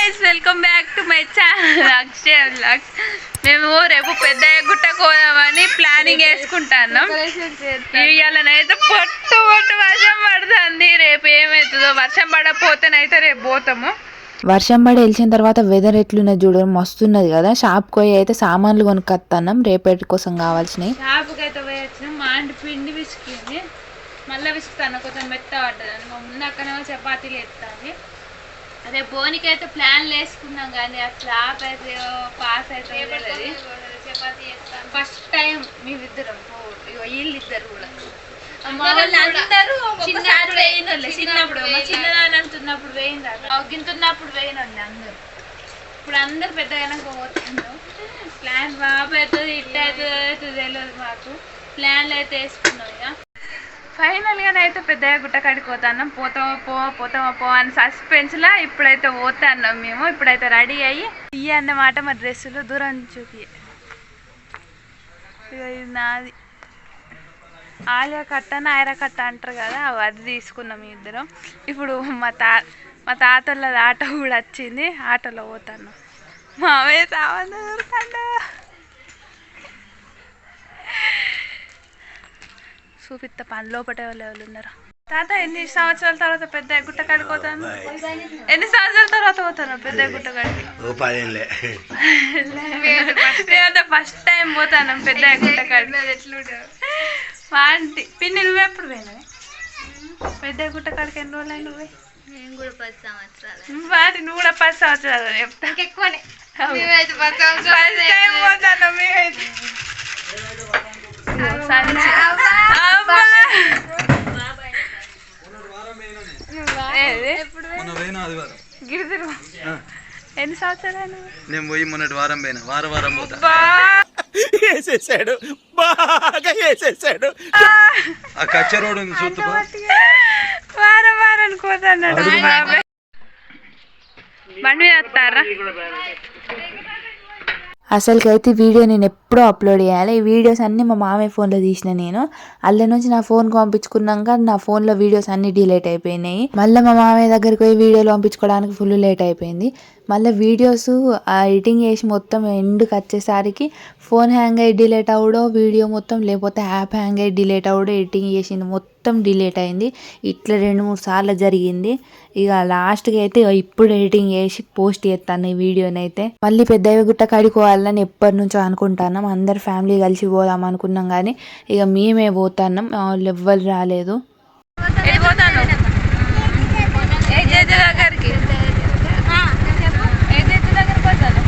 Guys welcome back to my channel Akshaya vlogs మేము రేపు పెద్ద గుట్టకు పోదామని ప్లానింగ్ వేసుకుంటాను ఇవాళనైతే పొట్టు పొట్టు వర్షం పడుతుంది. రేపు ఏమవుతుందో వర్షం పడకపోతేనైతే రేపు పోతాము. వర్షం పడి వెలిచిన తర్వాత వెదర్ ఎట్లున్నది చూడ మస్తున్నది కదా. షాప్కి పోయి అయితే సామాన్లు కొనుక్కొస్తాం రేపటి కోసం కావాల్సినవి. షాపుకి అయితే పోయి వచ్చినాం. మా ఆంటీ పిండి విసికింది. మళ్ళీ విసుకుతాను. కొంచెం మెత్త పడ్డదని. మా ముందు అక్కడేమో చపాతీలు ఎత్తాలి అదే బోనికి అయితే ప్లాన్లు వేసుకున్నాం కానీ ఆ స్లాబ్ అయితే పాస్ అయితే ఫస్ట్ టైం మేమిద్దరం. ఇగో వీళ్ళిద్దరు కూడా. అందరూ చిన్నప్పుడు వేయినోళ్ళే. చిన్నప్పుడు చిన్నదాని అంటున్నప్పుడు వేయిందా గింతున్నప్పుడు వేయినోళ్ళే అందరూ. ఇప్పుడు అందరు పెద్దగా పోతున్నాం ప్లాన్ బాగా పెద్దది అవుతుందో అవుతుందో తెలియదు మాకు. ప్లాన్లు అయితే వేసుకున్నాం. ఇక ఫైనల్గా అయితే పెద్దగా గుట్ట పోతాన్నాం. పోతామో పో పోతామో పో అని సస్పెన్స్లా ఇప్పుడైతే పోతాన్నాం మేము. ఇప్పుడైతే రెడీ అయ్యి ఇయ్య అన్నమాట మా డ్రెస్సులు దూరం చూపి. నాది. ఆలియా కట్ట నాయరా కట్ట అంటారు కదా అవి అది తీసుకున్నాం ఇద్దరం. ఇప్పుడు మా తా మా తాతలది ఆటో కూడా వచ్చింది. ఆటోలో పోతాను మావే తావన్న దొరుకుతాడు. చూపిస్తా పని. లోపటే వాళ్ళు ఎవరు ఉన్నారు? తాత ఎన్ని సంవత్సరాల తర్వాత పెద్ద గుట్ట కాడికి పోతాను? ఎన్ని సంవత్సరాల తర్వాత పోతాను పెద్ద గుట్ట కాడికి? ఫస్ట్ టైం పోతాను పెద్ద గుట్ట కాడికి. మా ఆంటీ. పిన్ని నువ్వు ఎప్పుడు పోయినావే? పెద్ద గుట్ట కాడికి ఎన్ని రోజులు అయినా నువ్వే నేను కూడా పది సంవత్సరాలు. నువ్వు కూడా పది సంవత్సరాలు చెప్తా. ఎక్కువనే ఫస్ట్ టైం పోతాను మేమైతే. ఎన్ని సంవత్సరాలు నేను పోయి మొన్నటి వారం పోయిన వారం వారం పోతా వేసేసాడు బాగా వేసేసాడు ఆ కచ్చ రోడ్ ఉంది చూస్తుకో వారం వారం బాబాయ్ బండి వస్తారా? అసలుకైతే వీడియో నేను ఎప్పుడూ అప్లోడ్ చేయాలి. ఈ వీడియోస్ అన్నీ మా మామయ్య ఫోన్లో తీసిన నేను. అల్ల నుంచి నా ఫోన్కి పంపించుకున్నాక నా ఫోన్లో వీడియోస్ అన్నీ డిలేట్ అయిపోయినాయి. మళ్ళీ మా మామయ్య దగ్గరికి పోయి వీడియోలు పంపించుకోవడానికి ఫుల్ లేట్ అయిపోయింది. మళ్ళీ వీడియోస్ ఆ ఎడిటింగ్ చేసి మొత్తం ఎండ్కి వచ్చేసరికి ఫోన్ హ్యాంగ్ అయ్యి డిలేట్ అవడో వీడియో మొత్తం లేకపోతే యాప్ హ్యాంగ్ అయ్యి డిలేట్ అవడో ఎడిటింగ్ చేసింది మొత్తం డిలేట్ అయింది. ఇట్లా రెండు మూడు సార్లు జరిగింది. ఇక లాస్ట్కి అయితే ఇప్పుడు ఎడిటింగ్ చేసి పోస్ట్ చేస్తాను ఈ వీడియోని అయితే. మళ్ళీ పెద్దవి గుట్ట కడుకోవాలని ఎప్పటి నుంచో అనుకుంటున్నాం. అందరు ఫ్యామిలీ కలిసి పోదాం అనుకున్నాం కానీ ఇక మేమే పోతున్నాం. వాళ్ళు ఎవ్వరు రాలేదు వెళ్ళిపోతాను ఏ జడ్జి దగ్గరికి ఏ జడ్జి దగ్గరికి పోతాను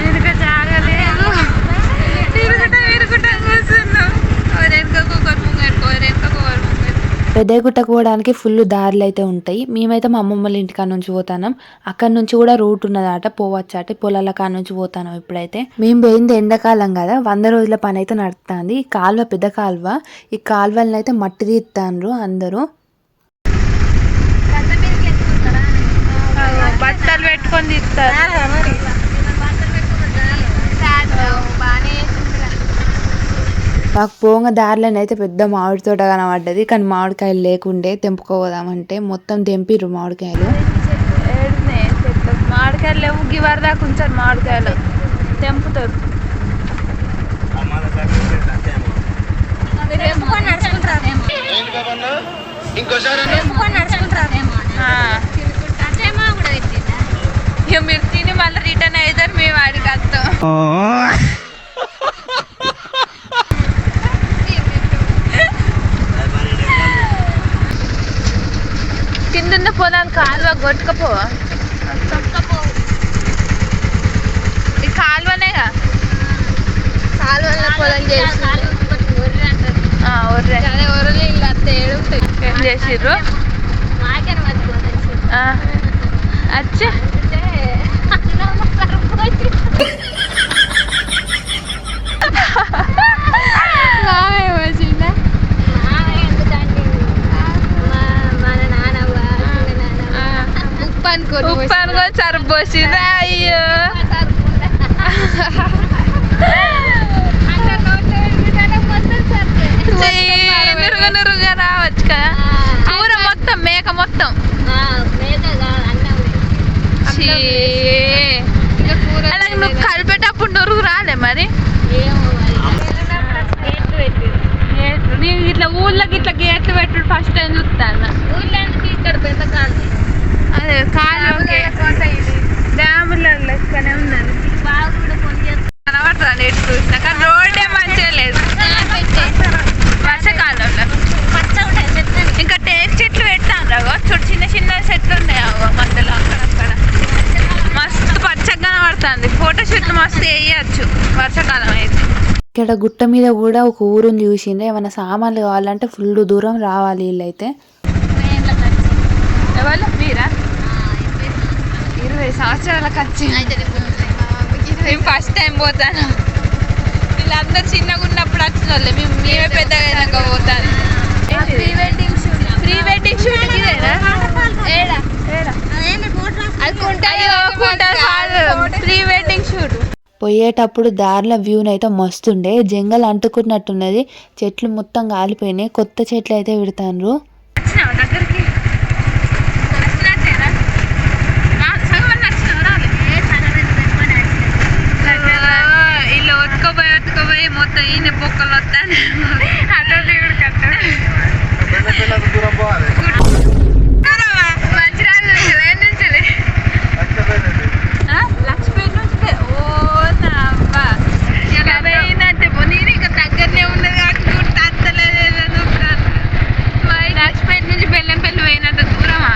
వెనుక జాగలేదు ఇరుగుట ఇరుగుట కూర్చున్నాం వెనుకకు ఒకరు ముంగట్టుకో వెనుకకు ఒకరు ముంగట్టుకో పెద్దయ్య గుట్టకు పోవడానికి ఫుల్ దారులు అయితే ఉంటాయి. మేమైతే మా అమ్మమ్మ వాళ్ళ ఇంటికాడ నుంచి పోతాం అక్కడ నుంచి కూడా రూట్ ఉన్నదట పోవచ్చట పొలాల కాడ నుంచి పోతాను ఇప్పుడైతే. మేము పోయింది ఎండాకాలం కదా వంద రోజుల పని అయితే నడుస్తుంది ఈ కాలువ పెద్ద కాలువ. ఈ కాలువలను అయితే మట్టి తీస్తాండ్రు అందరూ. బట్టలు పెట్టుకొని తీస్తారు మాకు పోంగ దారిలోనే అయితే పెద్ద మామిడి తోట కనబడ్డది. కానీ మామిడికాయలు లేకుండే తెంపుకోదామంటే మొత్తం తెంపిర్రు మామిడికాయలు. మామిడికాయలు లేవు గివర్ దాకా ఉంచారు మామిడికాయలు. తెంపుతారు. మీరు తిని మళ్ళీ రిటర్న్ అవుతారు మేము ఆడికి వస్తాం. కిందున్న పొలాలు కాలువ కొట్టుకపో? ఈ కాలువనేగా కాలువలో పొలం చేసి ఆ, ఒర్రే. అదే ఒరలు ఇల్లు అత్త ఏడు ఏం చేసిర్రు? మాకేన మర్చిపోతుంది ఆ, అచ్చే. ఉప్పు అనుకో Upan ko. Upan ko, charbos yun. Ayo. ఇక్కడ గుట్ట మీద కూడా ఒక ఊరుని చూసిండ్రు. ఏమైనా సామాన్లు కావాలంటే ఫుల్ దూరం రావాలి వీళ్ళైతే. ఖర్చు. ఇరవై సంవత్సరాలకు వచ్చి మేము ఫస్ట్ టైం పోతాను. వీళ్ళందరూ చిన్నగా ఉన్నప్పుడు వచ్చిన వాళ్ళే మేము మేమే పెద్దగా అయినాక పోతాను. Pre wedding shoot. Pre wedding shoot ఇదేనా? ఏడా? ఏడా? అది కుంటారు కాదు. Pre wedding shoot. పోయేటప్పుడు దారిలో వ్యూని అయితే మస్తుండే. జంగల్ అంటుకున్నట్టున్నది. చెట్లు మొత్తం కాలిపోయినాయి. కొత్త చెట్లు అయితే వచ్చినావా దగ్గరికి? వీళ్ళు ఒత్తుకోపోయి ఒత్తుకోపోయి మొత్తం ఈయన పొక్కలు వస్తాను అటు దిగుడు కట్టాడు మంచిర్యాల నుంచి ఏం నుంచి లక్ష్మీ నుంచి ఓ నా అబ్బా ఇలా పోయిందంటే నేను ఇంకా దగ్గరనే ఉన్నది కాబట్టి గుర్తు అత్తలేదు లక్ష్మీ నుంచి బెల్లంపల్లి పోయినట్టు దూరమా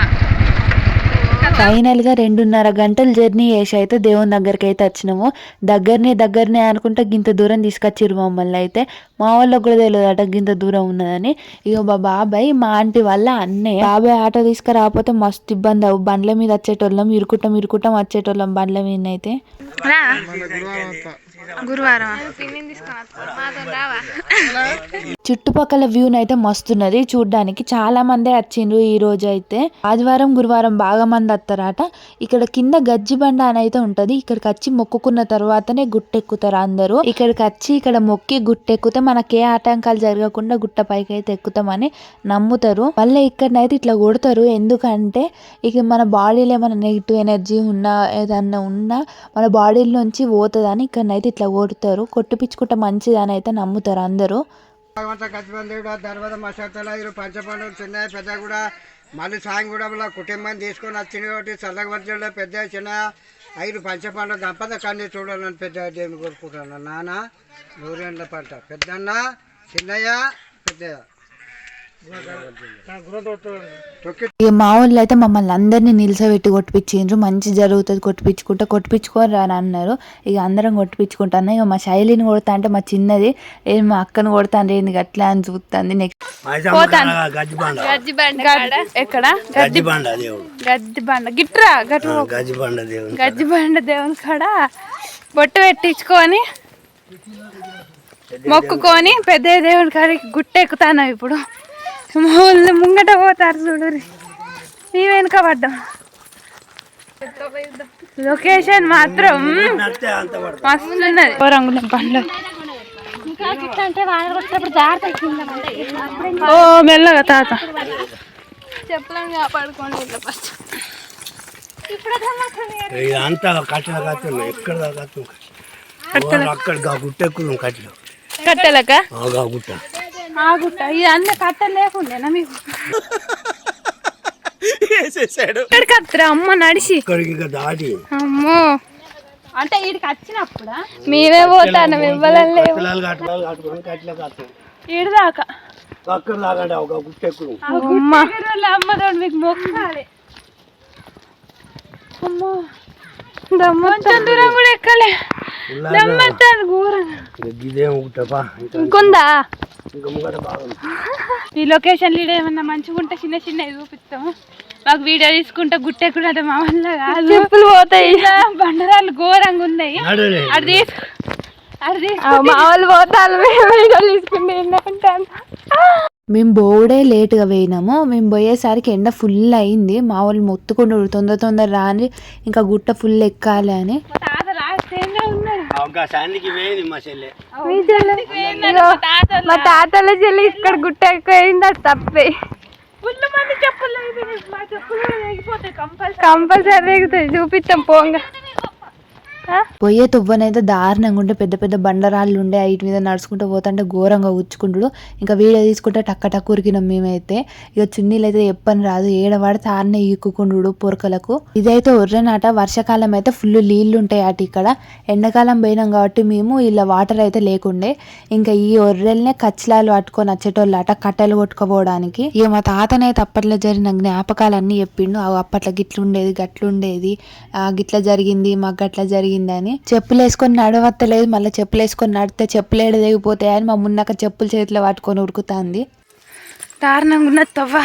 ఫైనల్గా రెండున్నర గంటలు జర్నీ చేసి అయితే దేవుని దగ్గరికి అయితే వచ్చినాము. దగ్గరనే దగ్గరనే అనుకుంటే గింత దూరం తీసుకొచ్చిర్రు మమ్మల్ని అయితే. మా వాళ్ళకి కూడా తెలియదట గింత దూరం ఉన్నదని. ఇక మా బాబాయ్ మా ఆంటీ వల్ల అన్నే. బాబాయ్ ఆటో తీసుకురాకపోతే మస్తు ఇబ్బంది అవు. బండ్ల మీద వచ్చేటోళ్ళం ఇరుకుటం ఇరుకుటం వచ్చేటోళ్ళం బండ్ల మీద అయితే గురువారం. చుట్టుపక్కల వ్యూ అయితే మస్తున్నది. చూడ్డానికి చాలా మందే వచ్చిండ్రు ఈ రోజు అయితే ఆదివారం గురువారం బాగా మంది వస్తారట. ఇక్కడ కింద గజ్జి బండ అని అయితే ఉంటది. ఇక్కడికి వచ్చి మొక్కుకున్న తర్వాతనే గుట్టెక్కుతారు అందరూ. ఇక్కడికి వచ్చి ఇక్కడ మొక్కి గుట్టెక్కితే మనకి ఏ ఆటంకాలు జరగకుండా గుట్ట పైకి అయితే ఎక్కుతామని నమ్ముతారు. మళ్ళీ ఇక్కడనైతే ఇట్లా కొడతారు. ఎందుకంటే ఇక మన బాడీలో ఏమైనా నెగిటివ్ ఎనర్జీ ఉన్నా ఏదన్నా ఉన్నా మన బాడీలోంచి పోతుందని ఇక్కడనైతే ఇట్లా కొడతారు. కొట్టిపించుకుంటే మంచిదని అయితే నమ్ముతారు అందరూ. భగవంత గతిబంధుడు తర్వాత మసాతల ఇరు చిన్న పెద్ద కూడా మళ్ళీ సాయం కూడా కుటుంబం తీసుకొని వచ్చింది కాబట్టి చల్లగవర్జంలో పెద్ద చిన్న ఐదు పంచపండుల దంపత కన్నీ చూడాలని పెద్ద దేవుని కోరుకుంటాను నాన్న నూరేళ్ళ పంట. పెద్దన్న చిన్నయ్య పెద్దయ్య. మా ఊళ్ళో అయితే మమ్మల్ని అందరినీ నిలిచబెట్టి కొట్టిపించిండ్రు. మంచి జరుగుతుంది కొట్టిపించుకుంటా కొట్టిపించుకోరు అని అన్నారు. ఇక అందరం కొట్టిపించుకుంటాను ఇక మా శైలిని కొడతా అంటే మా చిన్నది. ఏ మా అక్కను కొడతాను ఏంది గట్లా అని చూస్తుంది నెక్స్ట్ గజ్జిబండ ఎక్కడ? గజ్జిబండ దేవుడు. గజ్జి బండ. గిట్రా? గజ్జిబండ దేవుడు గజ్జి బండ దేవుని కాడ. బొట్టు పెట్టించుకొని మొక్కుకొని పెద్ద దేవుని కాడికి గుట్ట ఎక్కుతాను ఇప్పుడు? మా ఊళ్ళో ముంగట పోతారు చూడు నీ వెనుక పడ్డాం. లొకేషన్ మాత్రం మస్తు ఉన్నది రంగుల బండ్లు ఓ మెల్లగా తాత. చెప్పలేము కాపాడుకోండి ఇట్లా ఫస్ట్. ఇది అంతా కట్టెల కట్టు ఎక్కడ కట్టు అక్కడ గా గుట్టెక్కుదాం కట్టెలు. కట్టెలక? ఆ గా గుట్ట. ఆ గుట్ట ఇది అన్న కట్టెలు లేకుండేనా మీకు. వేసేసాడు ఇక్కడికి వస్తారా? అమ్మ నడిచి. ఇక్కడికి ఇక దాటి. అమ్మో. అంటే వీడికి వచ్చినప్పుడా? మేమే పోతాను ఇవ్వాలని పిల్లలు కట్టుకోవాలి కట్టుకొని కట్టెలు కట్టు ఈడు దాకా? అక్కడ లాగండి ఒక అమ్మదోడు మీకు మొక్కాలి. అమ్మో. కొంచెం దూరం కూడా ఎక్కలే ఘోరంగా ఇదేం ఇంకా ఇంకుందా? ఈ లొకేషన్ లీడ్ ఏమన్నా మంచిగా ఉంటే చిన్న చిన్న చూపిస్తాము. మాకు వీడియో తీసుకుంటే గుట్టెక్కున్నట్టు మా వల్ల కాదు. చెప్పులు పోతాయి. బండరాలు ఘోరంగా ఉన్నాయి. అది తీసు. అది మా వాళ్ళు పోతారు. వీడియోలు తీసుకుంటే ఏంటంటాను మేము బోర్డే లేట్గా పోయినాము మేము పోయేసరికి ఎండ ఫుల్ అయింది. మా వాళ్ళు మొత్తుకుంటూ తొందర తొందర రాని ఇంకా గుట్ట ఫుల్ ఎక్కాలి అని. మా తాతల చెల్లి. ఇక్కడ గుట్ట ఎక్కువైంది అది తప్పే. కంపల్సరీ. దిగుతుంది చూపిస్తాం పోంగా. పోయే తువ్వనైతే దారుణంగా ఉంటే పెద్ద పెద్ద బండరాళ్ళు ఉండే వీటి మీద నడుచుకుంటూ పోతుంటే ఘోరంగా ఉచ్చుకుంటుడు. ఇంకా వీడియో తీసుకుంటే టక్క టక్క ఉరికినాం మేమైతే. ఇక చున్నీలు అయితే ఎప్పని రాదు ఏడవాడితే ఆడనే ఈక్కుకుండు పొరకలకు. ఇదైతే ఒర్రనాట వర్షాకాలం అయితే ఫుల్ నీళ్ళు ఉంటాయి అటు ఇక్కడ. ఎండాకాలం పోయినాం కాబట్టి మేము ఇలా వాటర్ అయితే లేకుండే. ఇంకా ఈ ఒర్రెల్నే కచ్చిలాలు పట్టుకొని వచ్చేటోళ్ళు అట కట్టెలు కొట్టుకోపోవడానికి. ఇక మా తాతనైతే అప్పట్లో జరిగిన జ్ఞాపకాలన్నీ చెప్పిండు. అప్పట్లో గిట్లుండేది గట్లుండేది. ఆ గిట్ల జరిగింది మాకు గట్ల జరిగింది. అని చెప్పులు వేసుకొని నడవత్తలేదు మళ్ళీ చెప్పులు వేసుకొని నడితే చెప్పులు ఏడ దిగిపోతాయని మా మున్నక్క చెప్పులు చేతిలో పట్టుకొని ఉరుకుతాంది. దారుణంగా ఉన్నది తవ్వ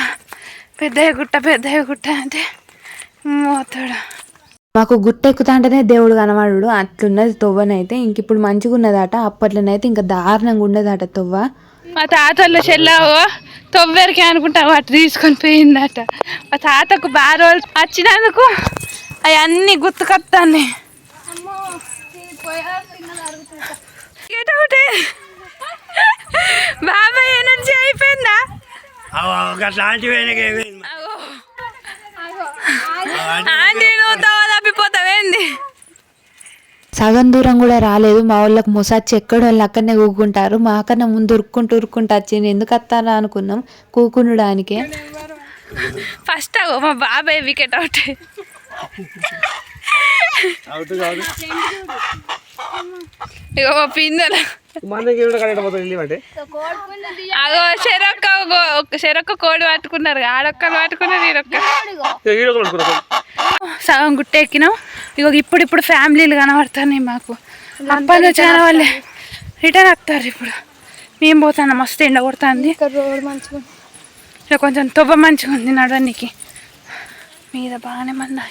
పెద్దయ్య గుట్ట పెద్దయ్య గుట్ట అంటే మోతాడు మాకు గుట్ట ఎక్కుతాంటేనే దేవుడు కనబడు అట్లున్నది తొవ్వనైతే ఇంక ఇప్పుడు మంచిగా ఉన్నదట అప్పట్లోనైతే ఇంకా దారుణంగా ఉండదట తొవ్వ. మా తాతల్లో చెల్లవో తొవ్వెరికి అనుకుంటా వాటి తీసుకొని పోయిందట. మా తాతకు బాగా రోజులు వచ్చినందుకు అవన్నీ గుర్తుకొస్తాను బాబాయ్ ఎనర్జీ అయిపోయిందా? తప్పిపోతావేంది సగం దూరం కూడా రాలేదు. మా వాళ్ళకి మొసచ్చి ఎక్కడ వాళ్ళు అక్కడనే కూకుంటారు. మా కన్నా ముందు ఉరుక్కుంటూ ఉరుక్కుంటూ వచ్చింది ఎందుకు వస్తారా అనుకున్నాం. కూకుండడానికే ఫస్ట్ అగో మా బాబాయ్ వికెట్ అవుట్. అవుట్ కాదు ఇగో మా పిందెలు. అగో చెరొక్క చెరొక్క కోడి పట్టుకున్నారు ఆడొక్కలు పట్టుకున్నారు కొనుక్కున్నాం సగం గుట్టెక్కినాం ఇగో ఇప్పుడు ఇప్పుడు ఫ్యామిలీలు కనబడుతున్నాయి మాకు. అప్పటి నుంచి వాళ్ళే రిటర్న్ వస్తారు ఇప్పుడు. మేము పోతాను మస్తు ఎండ కొడుతుంది. ఇక్కడ కొంచెం తొవ్వ మంచిగా ఉంది నడవనికి మీద బాగానే మంది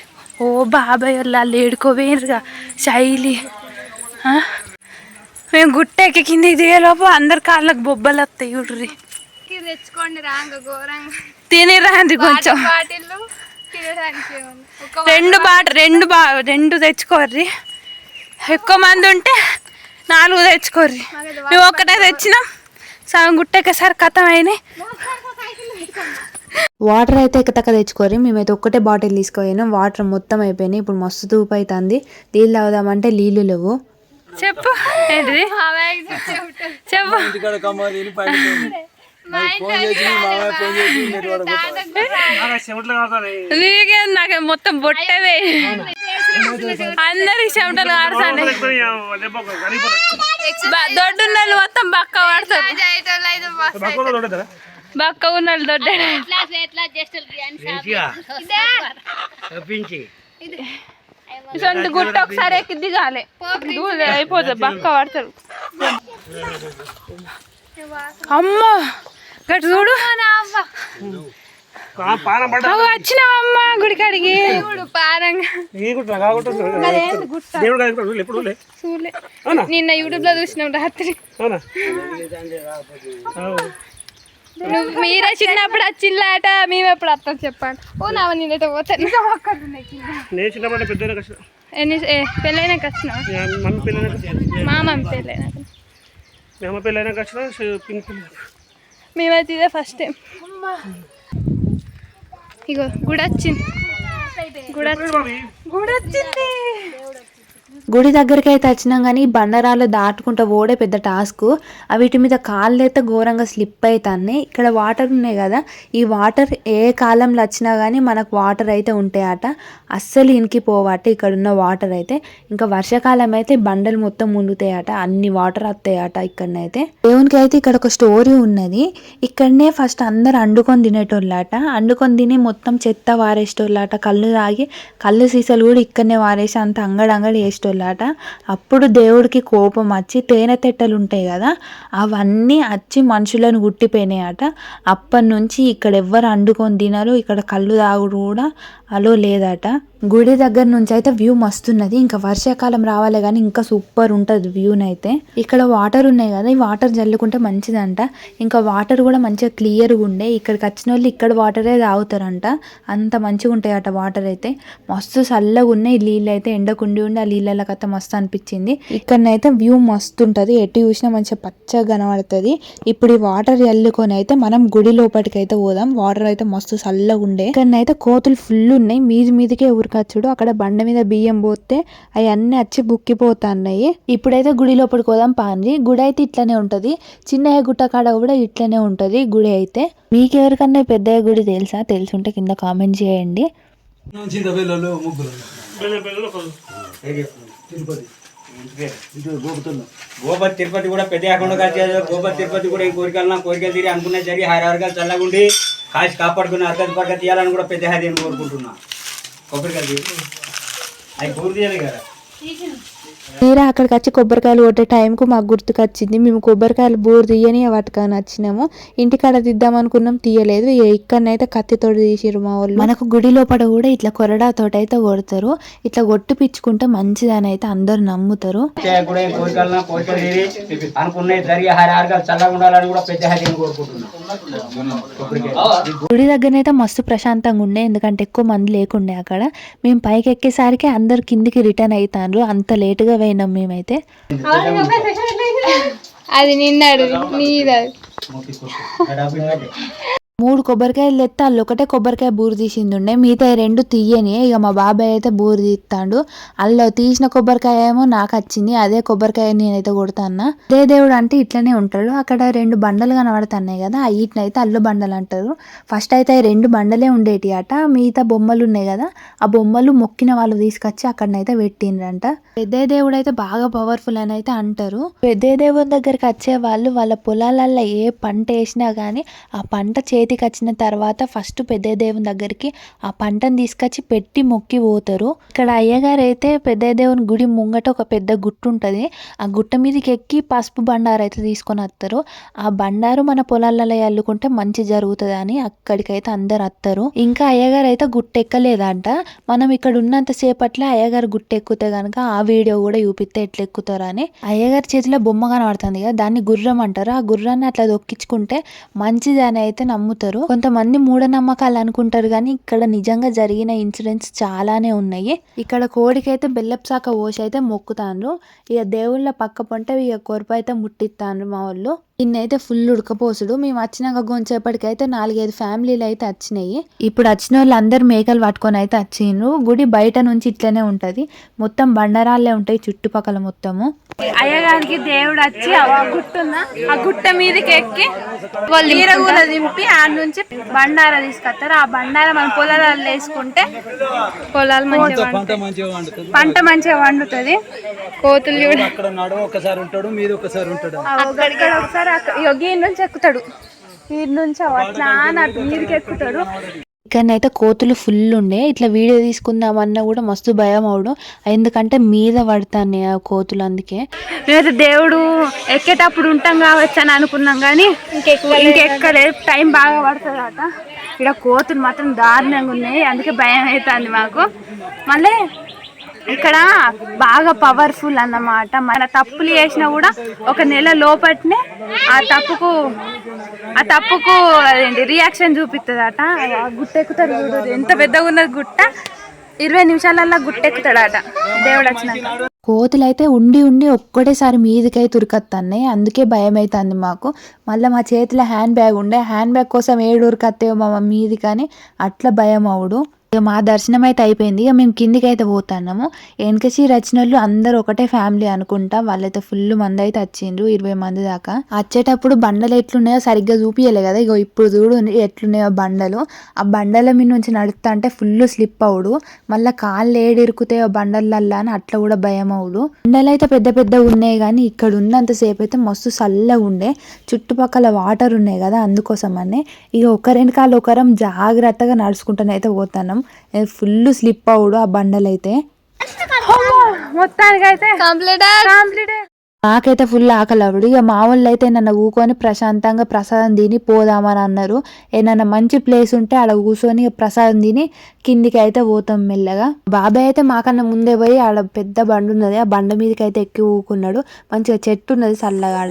ఓ బాబాయ్ వాళ్ళు ఏడుకోవేరుగా శైలి? మేము గుట్టెక్కి కిందికి దిగేలోపు అందరి కాళ్ళకి బొబ్బలు వస్తాయి చూడ్రి. తెచ్చుకోండి రాంగ ఘోరంగా. తిని రాంది కొంచెం. రెండు బాట రెండు బా రెండు తెచ్చుకోర్రి. ఎక్కువ మంది ఉంటే నాలుగు తెచ్చుకోర్రి. మేము ఒక్కటే తెచ్చినాం. సగం గుట్టేకేసారి కథం అయినాయి. వాటర్ అయితే ఎక్కతక్క తెచ్చుకోరి మేమైతే ఒక్కటే బాటిల్ తీసుకుపోయినాం. వాటర్ మొత్తం అయిపోయినాయి. ఇప్పుడు మస్తు తూపు అవుతుంది నీళ్ళు తాగుదామంటే నీళ్ళు లేవు. చెప్పు. ఏంటిది. చెప్పు. నీకేం నాకు మొత్తం బొట్టవే. అందరికి చెమటలు కారుతానే దొడ్డు ఉన్నోళ్ళు మొత్తం బక్క పడతారు. బక్క ఉన్నోళ్ళు దొడ్డ ఇటువంటి గుట్ట ఒకసారి ఎక్కి దిగాలి. దూరం అయిపోతుంది బక్క పడతారు. అమ్మో గట్టు చూడు. వచ్చినావమ్మా చూడలే. అవునా? నిన్న యూట్యూబ్లో చూసినాం రాత్రి. మీరే చిన్నప్పుడు వచ్చిందట మేము ఎప్పుడు వస్తాం చెప్పండి ఓ నా నిన్నట పోతాను. నేను చిన్నప్పుడు పెద్ద ఎన్ని పెళ్ళైనాక వచ్చినావా మమ్మీ పెళ్ళైనా మా మమ్మీ పెళ్ళైనాక మీ అమ్మ పెళ్ళైనా కష్టం పింక్ పెళ్ళి మేమైతే ఇదే ఫస్ట్ టైం ఇగో గుడి వచ్చింది గుడి వచ్చింది గుడి వచ్చింది గుడి దగ్గరికి అయితే వచ్చినాం కానీ ఈ బండరాలు దాటుకుంటూ పోడే పెద్ద టాస్క్. వీటి మీద కాళ్ళు అయితే ఘోరంగా స్లిప్ అవుతాయి ఇక్కడ వాటర్ ఉన్నాయి కదా ఈ వాటర్ ఏ కాలంలో వచ్చినా కానీ మనకు వాటర్ అయితే ఉంటాయట. అస్సలు ఇనికి పోవట ఇక్కడ ఉన్న వాటర్ అయితే. ఇంకా వర్షాకాలం అయితే బండలు మొత్తం మునుగుతాయట అన్ని వాటర్ వస్తాయట ఇక్కడనైతే. దేవునికి అయితే ఇక్కడ ఒక స్టోరీ ఉన్నది. ఇక్కడనే ఫస్ట్ అందరు అండుకొని తినేటోళ్ళట. అండుకొని తిని మొత్తం చెత్త వారేసేటోళ్ళట. కళ్ళు తాగి కళ్ళు సీసాలు కూడా ఇక్కడనే వారేసి అంత అంగడంగడి వేసేటోళ్ళట అప్పుడు దేవుడికి కోపం వచ్చి తేనె తెట్టలు ఉంటాయి కదా అవన్నీ వచ్చి మనుషులను గుట్టిపోయినాయట. అప్పటి నుంచి ఇక్కడ ఎవ్వరు అండుకొని తినరు ఇక్కడ కళ్ళు తాగుడు కూడా అలో లేదట. గుడి దగ్గర నుంచి అయితే వ్యూ మస్తున్నది. ఇంకా వర్షాకాలం రావాలి కానీ ఇంకా సూపర్ ఉంటుంది వ్యూనైతే. ఇక్కడ వాటర్ ఉన్నాయి కదా ఈ వాటర్ జల్లుకుంటే మంచిదంట. ఇంకా వాటర్ కూడా మంచిగా క్లియర్గా ఉండే. ఇక్కడికి వచ్చిన వాళ్ళు ఇక్కడ వాటరే తాగుతారంట. అంత మంచిగా ఉంటాయి అట వాటర్ అయితే. మస్తు చల్లగా ఉన్నాయి. ఈ నీళ్ళు అయితే ఎండకుండి ఉండి ఆ నీళ్ళకి అయితే మస్తు అనిపించింది. ఇక్కడనైతే వ్యూ మస్తు ఉంటుంది. ఎటు చూసినా మంచిగా పచ్చగా కనబడుతుంది. ఇప్పుడు ఈ వాటర్ చల్లుకొని అయితే మనం గుడి లోపలికి అయితే పోదాం. వాటర్ అయితే మస్తు చల్లగా ఉండే. ఇక్కడనైతే కోతులు ఫుల్ ఉన్నాయి మీది మీదకే ఊరికొచ్చుడు అక్కడ బండ మీద బియ్యం పోతే అవి అన్ని వచ్చి బుక్కిపోతున్నాయి. ఇప్పుడైతే గుడి లోపలికి పోదాం పాండి గుడి అయితే ఇట్లనే ఉంటది. చిన్నయ్య గుట్ట కాడ కూడా ఇట్లనే ఉంటది గుడి అయితే. మీకెవరికన్నా ఈ పెద్దయ్య గుడి తెలుసా? తెలుసుంటే కింద కామెంట్ చేయండి. తిరుపతి. గోపతి తిరుపతి కూడా పెద్ద అకౌంట్ కలిసి గోపతి తిరుపతి కూడా ఈ కోరికలు కోరికలు తీరి అనుకునే జరిగి హరి వర్గాలు చల్లగుండి కాసి కాపాడుకుని అర్గతి పర్గతి తీయాలని కూడా పెద్ద హరి అని కోరుకుంటున్నా. కొబ్బరికాయలు తీరి అవి పూర్తి చేయాలి కదా. తీరా అక్కడికి వచ్చి కొబ్బరికాయలు కొట్టే టైంకు మాకు గుర్తుకొచ్చింది. మేము కొబ్బరికాయలు బోర్ తీయని వాటికని వచ్చినాము. ఇంటికాడ తీద్దాం అనుకున్నాం తీయలేదు. ఇక ఇక్కడనైతే కత్తితోటి తీసిరు మా వాళ్ళు. మనకు గుడి లోపల కూడా ఇట్లా కొరడాతోటి అయితే కొడతారు. ఇట్లా కొట్టు పిచ్చుకుంటే మంచిదని అయితే అందరు నమ్ముతారు. గుడి దగ్గరనైతే మస్తు ప్రశాంతంగా ఉండే ఎందుకంటే ఎక్కువ మంది లేకుండే అక్కడ. మేము పైకి ఎక్కేసరికి అందరు కిందికి రిటర్న్ అవుతారు అంత లేటుగా పోయినాం మేమైతే. అది నిన్నాడు నీది. మూడు కొబ్బరికాయలు తెస్తే వాళ్ళు ఒకటే కొబ్బరికాయ బూరు తీసింది ఉండే మిగతా రెండు తీయని. ఇక మా బాబాయ్ అయితే బూరు తీస్తాడు. అల్లో తీసిన కొబ్బరికాయ ఏమో నాకు వచ్చింది అదే కొబ్బరికాయ నేనైతే కొడతాన్నా. అదే దేవుడు అంటే ఇట్లనే ఉంటాడు. అక్కడ రెండు బండలు కనబడుతున్నాయి కదా ఆ వీటినైతే అల్లు బండలు అంటారు. ఫస్ట్ అయితే రెండు బండలే ఉండేటి అట మిగతా బొమ్మలు ఉన్నాయి కదా ఆ బొమ్మలు మొక్కిన వాళ్ళు తీసుకొచ్చి అక్కడనైతే పెట్టిండ్రంట. పెద్ద దేవుడు అయితే బాగా పవర్ఫుల్ అని అయితే అంటారు. పెద్ద దేవుని దగ్గరికి వచ్చే వాళ్ళు వాళ్ళ పొలాలల్లో ఏ పంట వేసినా కానీ ఆ పంట చే చేతికి వచ్చిన తర్వాత ఫస్ట్ పెద్ద దేవుని దగ్గరికి ఆ పంటను తీసుకొచ్చి పెట్టి మొక్కి పోతారు. ఇక్కడ అయ్యగారు అయితే పెద్ద దేవుని గుడి ముంగట ఒక పెద్ద గుట్టు ఉంటుంది. ఆ గుట్ట మీదకి ఎక్కి పసుపు బండారు అయితే తీసుకొని వస్తారు. ఆ బండారు మన పొలాలలో అల్లుకుంటే మంచి జరుగుతుంది అని అక్కడికైతే అందరు వస్తారు. ఇంకా అయ్యగారు అయితే గుట్ట ఎక్కలేదంట. మనం ఇక్కడ ఉన్నంత సేపట్లో అయ్యగారు గుట్ట ఎక్కితే కనుక ఆ వీడియో కూడా చూపిస్తే ఎట్లా ఎక్కుతారు అని అయ్యగారి చేతిలో బొమ్మ కనబడుతుంది కదా దాన్ని గుర్రం అంటారు. ఆ గుర్రాన్ని అట్లా దొక్కించుకుంటే మంచిది అని అయితే నమ్ముతారు. కొంతమంది మూఢనమ్మకాలు అనుకుంటారు కానీ ఇక్కడ నిజంగా జరిగిన ఇన్సిడెంట్స్ చాలానే ఉన్నాయి. ఇక్కడ కోడికైతే బెల్లపు శాఖ పోసి అయితే మొక్కుతాండ్రు ఇక దేవుళ్ళ పక్క పొంట ఇక కొరప అయితే ముట్టిస్తాండ్రు మా వాళ్ళు. ఇన్నైతే ఫుల్ ఉడకపోసుడు. మేము వచ్చినాక కొంచెంసేపటికైతే నాలుగైదు ఫ్యామిలీలు అయితే వచ్చినాయి. ఇప్పుడు వచ్చిన వాళ్ళు అందరు మేకలు పట్టుకొని అయితే వచ్చిండ్రు. గుడి బయట నుంచి ఇట్లనే ఉంటది. మొత్తం బండరాళ్ళే ఉంటాయి చుట్టుపక్కల మొత్తము. అయ్యగారికి దేవుడు వచ్చి ఆ గుట్ట ఉందా ఆ గుట్ట మీదకి ఎక్కి ఈరగూల దింపి ఆడ నుంచి బండార తీసుకొస్తారు. ఆ బండార మన పొలాలలో వేసుకుంటే పొలాలు మంచిగా పంట మంచిగా వండుతుంది. పంట మంచిగా వండుతుంది. కోతులు అక్కడ నడువు ఒకసారి ఉంటాడు మీద ఒకసారి ఉంటాడు. అక్కడ ఒకసారి అక్క- ఇగో గీ నుంచి ఎక్కుతాడు. ఈ నుంచి అట్లా అటు మీదకి ఎక్కుతాడు. ఇక్కడనైతే కోతులు ఫుల్ ఉండే. ఇట్లా వీడియో తీసుకుందామన్నా కూడా మస్తు భయం అవడు. ఎందుకంటే మీద పడతానే ఆ కోతులు అందుకే. మేమైతే దేవుడు ఎక్కేటప్పుడు ఉంటాం కావచ్చు అని అనుకున్నాం కానీ ఇంకెక్కలేదు టైం బాగా పడుతుంది అట ఇక్కడ కోతులు మాత్రం దారుణంగా ఉన్నాయి. అందుకే భయం అవుతుంది మాకు. మళ్ళీ ఇక్కడ బాగా పవర్ఫుల్ అన్నమాట. మన తప్పులు చేసినా కూడా ఒక నెల లోపట్నే ఆ తప్పుకు ఆ తప్పుకు అదేంటి రియాక్షన్ చూపిస్తుందట గుట్టెక్కుతారు చూడు ఎంత పెద్దగా ఉన్నది గుట్ట. ఇరవై నిమిషాలల్లో గుట్టెక్కుతాడట దేవుడు వచ్చినాక. కోతులైతే ఉండి ఉండి ఒక్కటేసారి మీదకై తురికత్తన్నాయి. అందుకే భయం అవుతుంది మాకు. మళ్ళీ మా చేతిలో హ్యాండ్ బ్యాగ్ ఉండే. హ్యాండ్ బ్యాగ్ కోసం ఏడు ఉరికత్తాయో మా మీది కానీ అట్లా భయం అవుడు ఇక మా దర్శనం అయితే అయిపోయింది. ఇక మేము కిందికి అయితే పోతున్నాము. వెనకసి రచనలు వాళ్ళు అందరూ ఒకటే ఫ్యామిలీ అనుకుంటా. వాళ్ళైతే ఫుల్ మంది అయితే వచ్చిండ్రు ఇరవై మంది దాకా. వచ్చేటప్పుడు బండలు ఎట్లున్నాయో సరిగ్గా చూపియలే కదా. ఇగో ఇప్పుడు చూడు ఎట్లున్నాయో బండలు. ఆ బండల మీద నుంచి నడుస్తా అంటే ఫుల్ స్లిప్ అవుడు. మళ్ళీ కాళ్ళు ఏడిరుకుతాయో బండలల్లా అని అట్లా కూడా భయం అవుడు. బండలు అయితే పెద్ద పెద్ద ఉన్నాయి కానీ ఇక్కడ ఉన్నంతసేపు అయితే మస్తు చల్లగా ఉండే. చుట్టుపక్కల వాటర్ ఉన్నాయి కదా అందుకోసం అని ఇక ఒకరిని కాళ్ళు ఒకరం జాగ్రత్తగా నడుచుకుంటానైతే పోతాను ఫుల్ స్లిప్ అవుడు ఆ బండలు అయితే మొత్తానికి అయితే కంప్లీట్? కంప్లీట్. నాకైతే ఫుల్ ఆకలి అప్పుడు ఇక మా వాళ్ళు అయితే నన్ను ఊకొని ప్రశాంతంగా ప్రసాదం తిని పోదామని అన్నారు. ఏదైనా మంచి ప్లేస్ ఉంటే ఆడ కూర్చొని ప్రసాదం తిని కిందికి అయితే పోతాం మెల్లగా. బాబాయ్ అయితే మాకన్నా ముందే పోయి ఆడ పెద్ద బండి ఉన్నది. ఆ బండ మీదకి అయితే ఎక్కి ఊకున్నాడు. మంచిగా చెట్టు ఉన్నది చల్లగా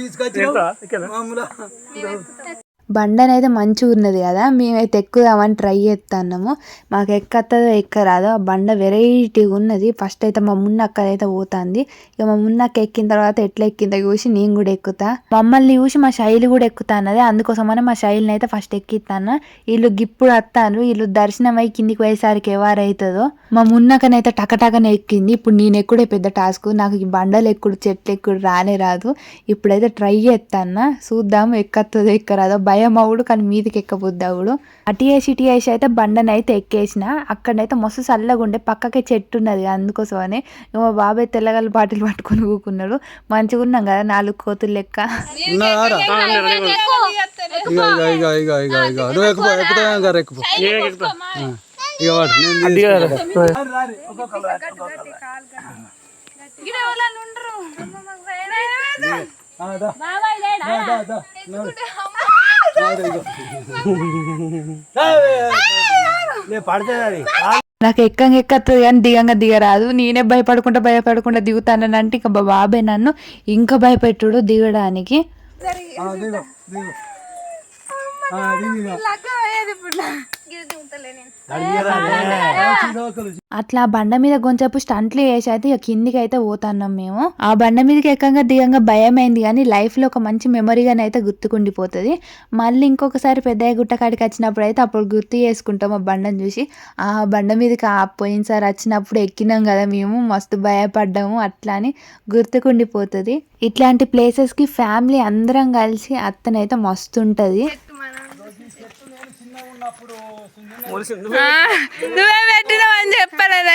తీసుకొచ్చి బండి బండనైతే మంచిగా ఉన్నది కదా మేమైతే ఎక్కుదామని ట్రై చేస్తున్నాము మాకు ఎక్కత్తదో ఎక్కరాదో ఆ బండ వెరైటీగా ఉన్నది. ఫస్ట్ అయితే మా మున్నక్క అయితే పోతుంది. ఇక మా మున్నక్క ఎక్కిన తర్వాత ఎట్లా ఎక్కిందో చూసి నేను కూడా ఎక్కుతా. మమ్మల్ని చూసి మా శైలి కూడా ఎక్కుతా అన్నది. అందుకోసమని మా శైలిని అయితే ఫస్ట్ ఎక్కిస్తాను వీళ్ళు గిప్పుడు వస్తాను వీళ్ళు దర్శనం అయి కిందికి పోయేసరికి ఎవరైతుందో. మా మున్నకనైతే టకటకనే ఎక్కింది. ఇప్పుడు నేను ఎక్కుడే పెద్ద టాస్క్ నాకు ఈ బండలు ఎక్కుడు చెట్లు ఎక్కుడు రానే రాదు. ఇప్పుడైతే ట్రై చేస్తాను చూద్దాము ఎక్కత్తదో ఎక్కరాదో భయం అవుడు కానీ మీదికి ఎక్కబుద్ది అవుడు. అటు వేసి ఇటు వేసి అయితే బండని అయితే ఎక్కేసిన. అక్కడైతే మస్తు చల్లగా ఉండే పక్కకే చెట్టు ఉన్నది అందుకోసమని. ఇక మా బాబాయ్ తెల్లగల బాటిల్ పట్టుకొని ఊకున్నాడు. మంచిగా ఉన్నాం కదా నాలుగు కోతులు లెక్క. ఉన్నారా నాకు ఎక్కంగా ఎక్కత్తది కానీ దిగంగా దిగరాదు. నేనే భయపడకుండా భయపడకుండా దిగుతానంటే ఇంకా మా బాబాయ్ నన్ను ఇంకా భయపెట్టుడు దిగడానికి. ఆ, దిగు దిగు. ఆ, దిగు ఇక. అట్లా ఆ బండ మీద కొంచెంసేపు స్టంట్లు వేసి అయితే ఇక కిందికి అయితే పోతున్నాం మేము. ఆ బండ మీదకి ఎక్కంగా దిగంగా భయం అయింది కానీ లైఫ్లో ఒక మంచి మెమరీగానే అయితే గుర్తుకుండిపోతుంది. మళ్ళీ ఇంకొకసారి పెద్దయ్య గుట్ట కాడికి వచ్చినప్పుడు అయితే అప్పుడు గుర్తు చేసుకుంటాం ఆ బండను చూసి. ఆ బండ మీదకి ఆ పోయినసారి వచ్చినప్పుడు ఎక్కినాం కదా మేము మస్తు భయపడ్డాము అట్లా అని గుర్తుకుండిపోతుంది. ఇట్లాంటి ప్లేసెస్కి ఫ్యామిలీ అందరం కలిసి అత్తనైతే మస్తు ఉంటది. నువ్వే పెట్టినావు అని చెప్పలేదా.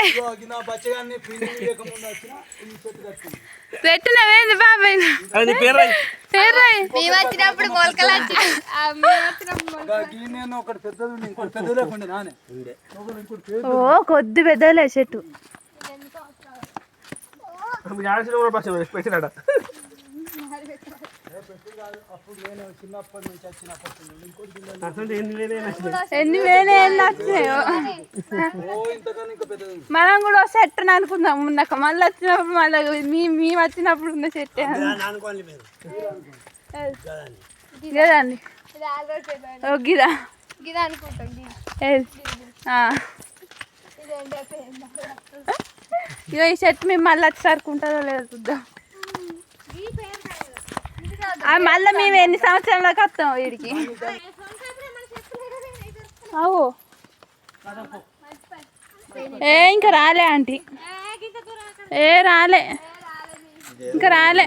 పెట్టినవేంది బాబాయ్ మేము వచ్చినప్పుడు మొలకలు ఓ కొద్ది పెద్దలే చెట్టు. పెట్టినాడ? ఎన్ని వేలే నచ్చినాయి. వచ్చినాయో? మనం కూడా సెట్ అనుకుందాం. ఉన్నాక మళ్ళీ వచ్చినప్పుడు మళ్ళీ మీ మేము వచ్చినప్పుడు ఉన్న సెట్ ఓ గిదా. గిదా అనుకుంటాం గిదా. ఏది? ఆ. ఇగో ఈ సెట్ మేము మళ్ళీ వచ్చేసరికి ఉంటుందో లేదో చూద్దాం. మళ్ళీ మేము ఎన్ని సంవత్సరాలకు వస్తాం వీడికి? అవు. ఏ ఇంకా రాలే ఆంటీ. ఏ రాలే. ఇంకా రాలే.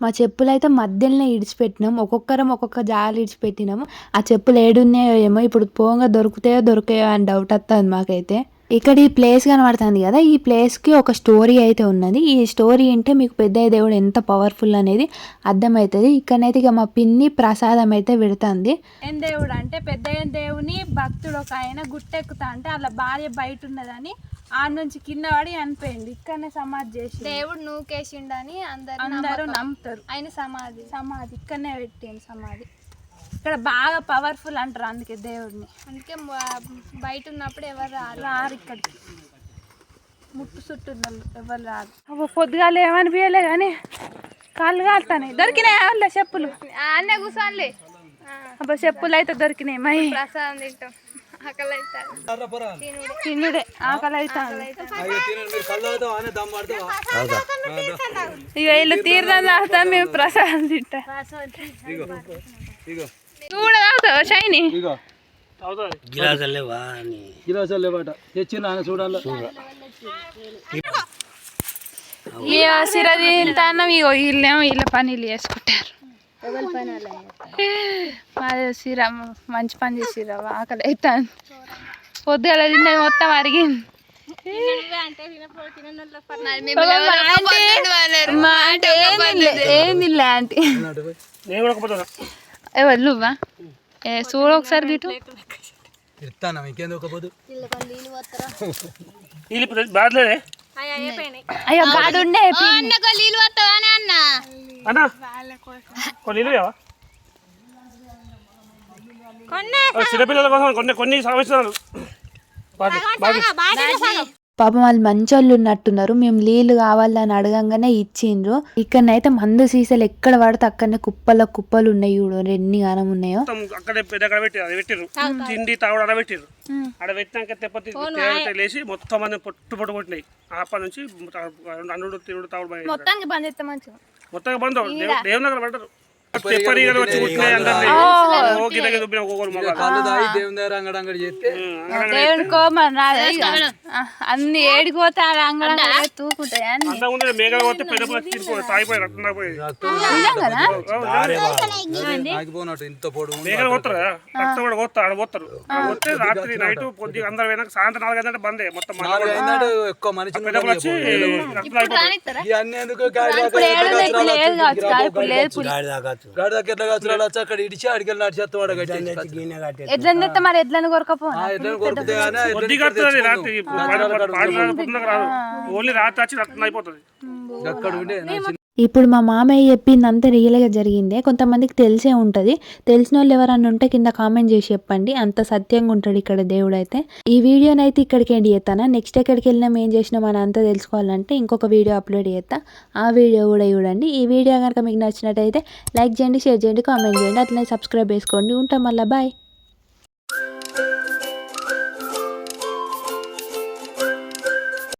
మా చెప్పులు అయితే మధ్యలోనే ఇడిచిపెట్టినాం. ఒక్కొక్కరం ఒక్కొక్క జాలు ఇడిచిపెట్టినాము. ఆ చెప్పులు ఏడున్నాయో ఏమో ఇప్పుడు పోగా దొరుకుతాయో దొరికాయో అని డౌట్ వస్తుంది మాకైతే. ఇక్కడ ఈ ప్లేస్ కనబడుతుంది కదా ఈ ప్లేస్కి ఒక స్టోరీ అయితే ఉన్నది. ఈ స్టోరీ అంటే మీకు పెద్ద దేవుడు ఎంత పవర్ఫుల్ అనేది అర్థమవుతుంది. ఇక్కడనైతే ఇక మా పిన్ని ప్రసాదం అయితే పెడుతుంది. ఏం దేవుడు అంటే పెద్ద దేవుని భక్తుడు ఒక ఆయన గుట్టెక్కుతా అంటే అలా భార్య బయట ఉన్నదని ఆ నుంచి కింద పడి అనిపోయింది ఇక్కడనే సమాధి చేసి దేవుడు నూకేసిండని అందరు అందరూ నమ్ముతారు. ఆయన సమాధి. సమాధి. ఇక్కడనే పెట్టింది సమాధి. ఇక్కడ బాగా పవర్ఫుల్ అంటారు అందుకే దేవుడిని. అందుకే బయట ఉన్నప్పుడు ఎవరు రారు. రారు ఇక్కడికి. ముట్టు చుట్టూ ఎవరు రారు. అబ్బో పొద్దుగాలు ఏమనిపించలే కానీ కాళ్ళు కాలుతాయి దొరికినాయి వాళ్ళ చెప్పులు? అన్నే కూర్చోండి. అబ్బో చెప్పులు అయితే దొరికినాయి మై. ప్రసాదం తింటాం. ఆకలి తినుడే. ఆకలి పడతావా ఇక వీళ్ళు తీర్థం తాగుతాం మేము ప్రసాదం తింటా. నువ్వు కూడా తాగుతావా షైని. ఇగో. గిలాసాలు లేవా అని. గిలాసాలు లేవాట తెచ్చిన ఆయన చూడాలి. ఇక సిర తింటాను ఇగో వీళ్ళేమో వీళ్ళ పనులు చేసుకుంటారు. మాది సిర మంచి పని చేసిరా ఆకలి అవుతాను పొద్దుగల తిన్నది మొత్తం అరిగింది. ఏంది ఆంటీ. ఎవరు నువ్వా ఏ చూడు ఒకసారి గిటు ఇస్తాను ఇంకేంది ఒక పొద్దు వీళ్ళు ఇప్పుడు బాధలేదే అయ్యో గాడు ఉండే అన్నా కొన్ని నీళ్ళు లేవా చిన్నపిల్లల కోసం కొన్ని కొన్ని సంవత్సరాలు పాపం వాళ్ళు మంచోళ్ళు ఉన్నట్టున్నారు. మేము నీళ్ళు కావాలని అడగంగానే ఇచ్చిండ్రు. ఇక్కడనైతే మందు సీసాలు ఎక్కడ పడితే అక్కడనే కుప్పల కుప్పలు ఉన్నాయి చూడు. ఎన్ని గానం ఉన్నాయో. అక్కడే పెట్టారు తిండి తాగుడు పెట్టినాక తెప్పతి తేవత లేచి మొత్తం మంది పొట్టు పొట్టు కొట్టినాయి. అప్పటి నుంచి అన్నుడు తిరుడు తాగుడు. మొత్తానికి బంద్ మొత్తంగా బంద్ దేవుని దగ్గర పడ్డారు. తెప్పరీగలు వచ్చి కుట్టినాయి అందరినీ. ఓ గిద గిద దుబ్బిన ఒక్కొక్కరు మొగాలు. కళ్ళు తాగి దేవుని దగ్గర అంగడి అంగడి చేస్తే దేవుని కోమని రాదే. ఇక. ఆ, అన్ని ఏడిపోతే ఆడ అంగళంగా తూకుంటాయి అన్ని. అంతా ముందు మేఘాలు పోతే పెద్ద పెద్ద తిరిగిపోయి తాగిపోయి రక్తం తాగిపోయి. ఆగిపోనట్టు ఇంత పొడుగు మేఘాలు పోతారు కదా రక్తం కూడా పోతారు ఆడ పోతారు పోతే రాత్రి నైట్ పొద్దుగా అందరు పోయినాక సాయంత్రం నాలుగు గంటల బందే మొత్తం నాలుగు అయిందంటే ఎక్కువ మనిషి పెద్ద వచ్చి రక్తం అయిపోతుంది ఇవన్నీ ఎందుకు? గాడి దాకా గాడి దాకా ఎట్లా కచ్చురాలు వచ్చి అక్కడ ఇడిచి అడిగి నడిచేస్తాం వాడు ఎట్లా తెస్తే మరి కొరకపో ఎట్లా కానీ రాత్రి. పాడుకుందాక రాదు. ఓన్లీ రాత్రి వచ్చి రక్తం అయిపోతుంది. అక్కడ ఉండే ఇప్పుడు మా మామయ్య చెప్పింది అంతా రియల్గా జరిగిందే. కొంతమందికి తెలిసే ఉంటుంది. తెలిసిన వాళ్ళు ఎవరన్నా ఉంటే కింద కామెంట్ చేసి చెప్పండి. అంత సత్యంగా ఉంటాడు ఇక్కడ దేవుడు అయితే ఈ వీడియోని అయితే ఇక్కడికి ఎండ్ చేస్తాను? నెక్స్ట్ ఎక్కడికి వెళ్ళినాం ఏం చేసినాం అని అంతా తెలుసుకోవాలంటే ఇంకొక వీడియో అప్లోడ్ చేస్తా. ఆ వీడియో కూడా చూడండి. ఈ వీడియో కనుక మీకు నచ్చినట్టయితే లైక్ చేయండి షేర్ చేయండి కామెంట్ చేయండి. అట్లనే సబ్స్క్రైబ్ చేసుకోండి. ఉంటాం మళ్ళీ. బాయ్